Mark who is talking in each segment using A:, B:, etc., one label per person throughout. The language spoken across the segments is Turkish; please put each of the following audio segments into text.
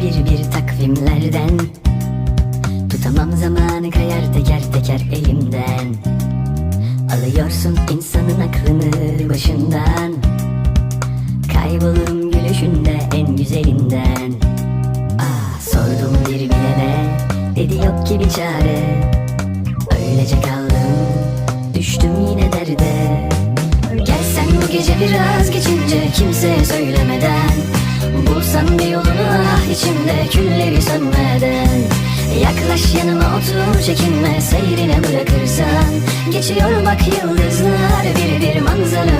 A: bir bir takvimlerden. Tutamam zamanı kayar teker teker elimden. Alıyorsun insanın aklını başından. Kaybolurum gülüşünde en güzelinden. Ah sordum bir bilene Dedi yok ki bir çare. Öylece kaldım Düştüm yine derde. Gelsen bu gece biraz geçince Kimseye söylemeden Bulsam bir yolunu ah içimde Külleri sönmeden. Yaklaş yanıma otur çekinme Seyrine bırakırsan. Geçiyor bak yıldızlar Bir bir manzara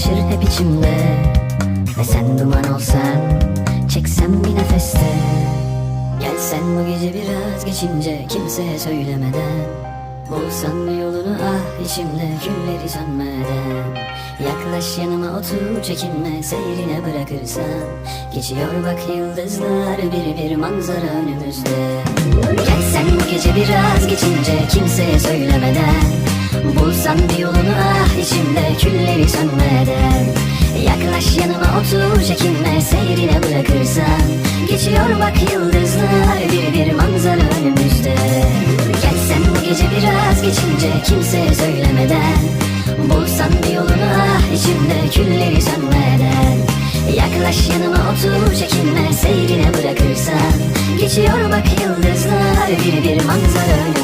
A: Dolaşır hep içimde. Ve sen duman olsan Çeksem bir nefeste. Gelsen bu gece biraz geçince Kimseye söylemeden. Bulsan bir yolunu ah içimde Külleri sönmeden. Yaklaş yanıma otur çekinme Seyrine bırakırsan. Geçiyor bak yıldızlar Bir bir manzara önümüzde. Gelsen bu gece biraz geçince Kimseye söylemeden. Bulsam bir yolunu ah içimde Külleri sönmeden Yaklaş yanıma otur. Çekinme Seyrine bırakırsan Geçiyor bak yıldızlar Bir bir manzara önümüzde. Gelsen bu gece biraz geçince Kimseye söylemeden. Bulsam bir yolunu ah içimde Külleri sönmeden. Yaklaş yanıma otur çekinme Seyrine bırakırsan Geçiyor bak yıldızlar Bir bir manzara önümüzde